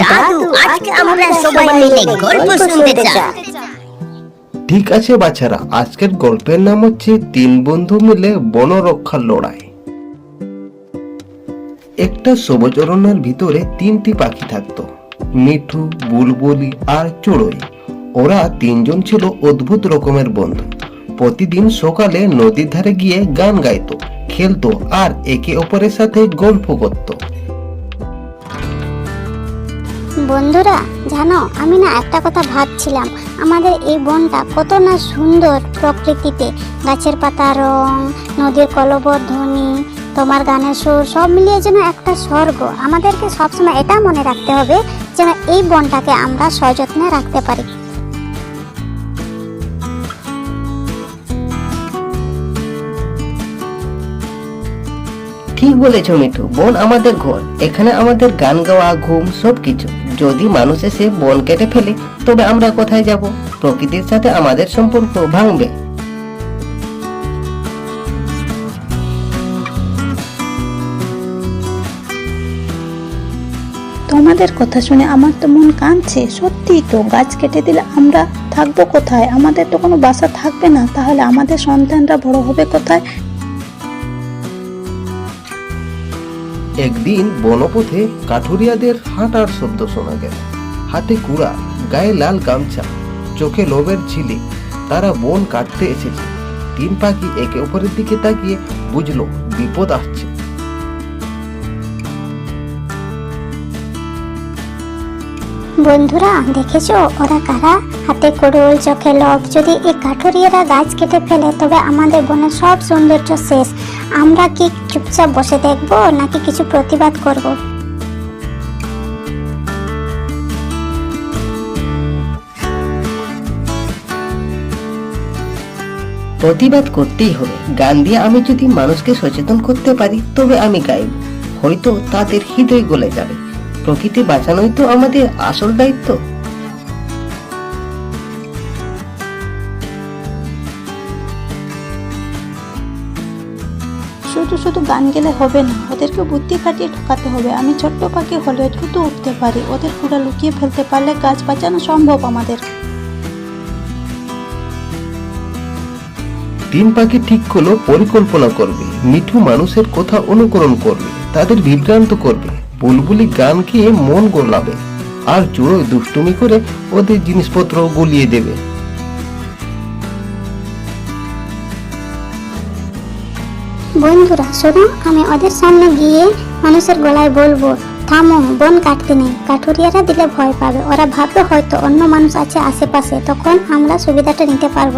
দাদু আজকে আমরা সবাই মিলে গল্প শুনতে চাই। ঠিক আছে বাচ্চারা আজকের গল্পের নাম হচ্ছে তিন বন্ধু মিলে বনরক্ষার লড়াই। একটা সবুজ অরণ্যের ভিতরে তিনটি পাখি থাকতো মিঠু বুলবুলি আর চড়ুই। ওরা তিনজন ছিল অদ্ভুত রকমের বন্ধু। প্রতিদিন সকালে নদীর ধারে গিয়ে গান গাইতো খেলতো আর একে অপরের সাথে গল্প করতো। বন্ধুরা, জানো, আমি না একটা কথা ভাবছিলাম। আমাদের এই বনটা কত না সুন্দর প্রকৃতিতে। গাছের পাতা রং, নদীর কলবর তোমার গানের সুর, সব মিলিয়ে যেন একটা স্বর্গ। আমাদেরকে সবসময় এটা মনে রাখতে হবে যেন এই বনটাকে আমরা সযত্নে রাখতে পারি। ঠিক বলেছ, মিঠু। বন আমাদের ঘর। এখানে আমাদের গান গাওয়া, ঘুম, সবকিছু। যদি মানুষ এসে বন কেটে ফেলে, তবে আমরা কোথায় যাব? প্রকৃতির সাথে আমাদের সম্পর্ক ভাঙবে। তোমাদের কথা শুনে আমার তো মন কাঁদছে। সত্যিই তো, গাছ কেটে দিলে আমরা থাকব কোথায়? আমাদের তো কোনো বাসা থাকবে না। তাহলে আমাদের সন্তানরা বড় হবে কোথায়? একদিন বনপথে কাঠুরিয়াদের হাঁটার শব্দ শোনা গেল। হাতে কুড়া, গায়ে লাল গামছা, চোখে লোভের ঝিলিক তারা বন কাটতে এসেছে। তিন পাখি একে অপরের দিকে তাকিয়ে বুঝলো, বিপদ আসছে। বন্ধুরা, দেখেছ? ওরা কারা? হাতে কুড়ুল, চোখে লোভ, যদি এই কাঠুরিয়ারা গাছ কেটে ফেলে, তবে আমাদের বনের সব সৌন্দর্য শেষ। আমরা কি চুপচাপ বসে দেখব নাকি কিছু প্রতিবাদ করব। প্রতিবাদ করতেই হবে। গান দিয়ে আমি যদি মানুষকে সচেতন করতে পারি, তবে আমি গাইব। হয়তো তাদের হৃদয় গলে যাবে। প্রকৃতি বাঁচানোই তো আমাদের আসল দায়িত্ব। শুধু শুধু গান গেলে হবে না, ওদেরকে বুদ্ধি খাটিয়ে ঠকাতে হবে। আমি ছোট্ট পাখি হলে দ্রুত উঠতে পারি, ওদের কুড়া লুকিয়ে ফেলতে পারলে গাছ বাঁচানো সম্ভব আমাদের। তিন পাখি ঠিক করল, পরিকল্পনা করবে, মিঠু মানুষের কথা অনুকরণ করবে, তাদের বিভ্রান্ত করবে, বুলবুলি গান গিয়ে মন গোলাবে, আর চুড়োয় দুষ্টুমি করে ওদের জিনিসপত্র গলিয়ে দেবে। বন্ধুরা শোনো আমি ওদের সামনে গিয়ে মানুষের গলায় বলব, থামো, বন কাটতে নেই। কাঠুরিয়ারা দিলে ভয় পাবে। ওরা ভাববে হয়তো অন্য মানুষ আছে আশেপাশে। তখন আমরা সুবিধাটা নিতে পারব।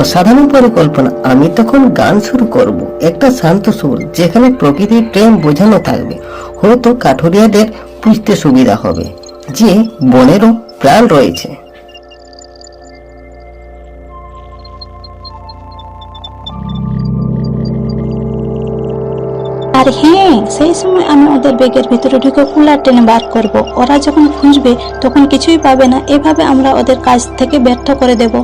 অসাধারণ পরিকল্পনা। আমি তখন গান শুরু করব। একটা শান্ত সুর যেখানে প্রকৃতির প্রেম বোঝানো থাকবে। হয়তো কাঠুরিয়াদের বুঝতে সুবিধা হবে যে বনেরও প্রাণ রয়েছে। আর হ্যাঁ সেই সময় আমি ওদের বেগের ভিতরে ঢুকে কুলার টেনে বার করব। ওরা যখন খুঁজবে তখন কিছুই পাবে না। এভাবে আমরা ওদের কাজ থেকে ব্যর্থ করে দেব।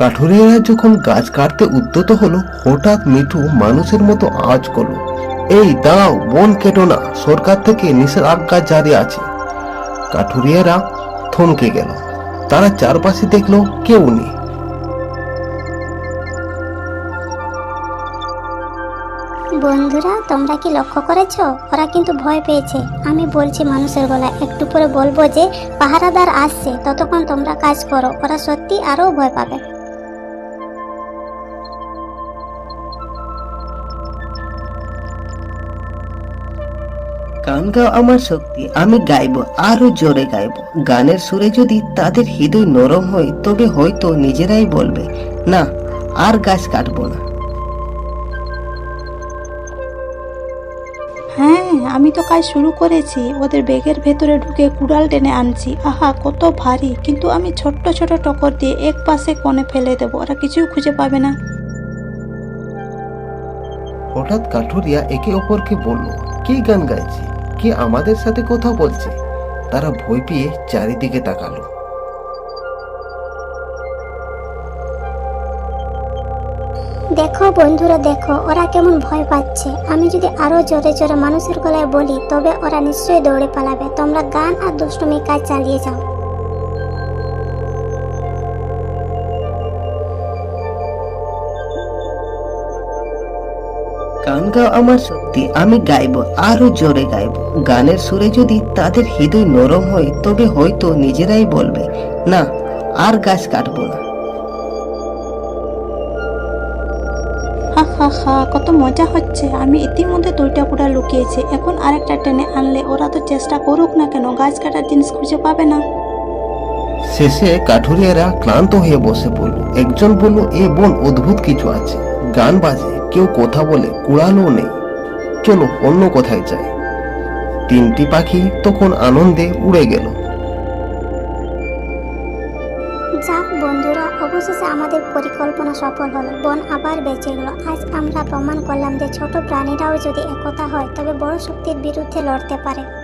কাঠুরিয়ারা যখন গাছ কাটতে উদ্যত হলো হঠাৎ মিঠু মানুষের মতো আওয়াজ করল। এই দাও বন কেটো না। সরকার থেকে নিষেধাজ্ঞা জারি আছে। কাঠুরিয়ারা থমকে গেল। তারা চারপাশে দেখল কেউ নেই। বন্ধুরা, তোমরা কি লক্ষ্য করেছ? ওরা কিন্তু ভয় পেয়েছে। আমি বলছি মানুষের গলায়, একটু পরে বলব যে পাহারাদার আসছে। ততক্ষণ তোমরা কাজ করো। ওরা সত্যি আরও ভয় পাবে। গান গাও আমার শক্তি আমি গাইবো আরও জোরে গাইবো। গানের সুরে যদি তাদের হৃদয় নরম হয় তবে হয়তো নিজেরাই বলবে না আর গাছ কাটবো না। হ্যাঁ আমি তো কাজ শুরু করেছি। ওদের বেগের ভেতরে ঢুকে কুড়াল টেনে আনছি। আহা কত ভারী। কিন্তু আমি ছোট্ট ছোট টকর দিয়ে এক পাশে কোণে ফেলে দেবো। ওরা কিছুই খুঁজে পাবে না। হঠাৎ কাঠুরিয়া একে অপরকে বলল কে গান গাইছে? কে আমাদের সাথে কথা বলছে? তারা ভয় পেয়ে চারিদিকে তাকালো। দেখো বন্ধুরা, দেখো, ওরা কেমন ভয় পাচ্ছে। আমি যদি আরও জোরে জোরে মানুষের গলায় বলি, তবে ওরা নিশ্চয়ই দৌড়ে পালাবে। তোমরা গান আর দুষ্টুমি কাজ চালিয়ে যাও। গান গাও আমার শক্তি আমি গাইবো আরও জোরে গাইবো। গানের সুরে যদি তাদের হৃদয় নরম হয় তবে হয়তো নিজেরাই বলবে না আর গাছ কাটবো না। হা হা হা কত মজা হচ্ছে। আমি ইতিমধ্যে দুইটা কুড়া লুকিয়েছি। এখন আরেকটা টেনে আনলে ওরা তো চেষ্টা করুক না কেন গাছ কাটার জিনিস খুঁজে পাবে না। শেষে কাঠুরিয়ারা ক্লান্ত হয়ে বসে পড়ল। একজন বলল এ বোন অদ্ভুত কিছু আছে। গান বাজে। কেউ কথা বলে কুড়ালও নেই। চলো অন্য কোথায় যাই। তিনটি পাখি তখন আনন্দে উড়ে গেল। যাক বন্ধুরা, অবশেষে আমাদের পরিকল্পনা সফল হলো। বন আবার বেঁচে গেল। আজ আমরা প্রমাণ করলাম যে ছোট প্রাণীরাও যদি একতা হয়, তবে বড় শক্তির বিরুদ্ধে লড়তে পারে।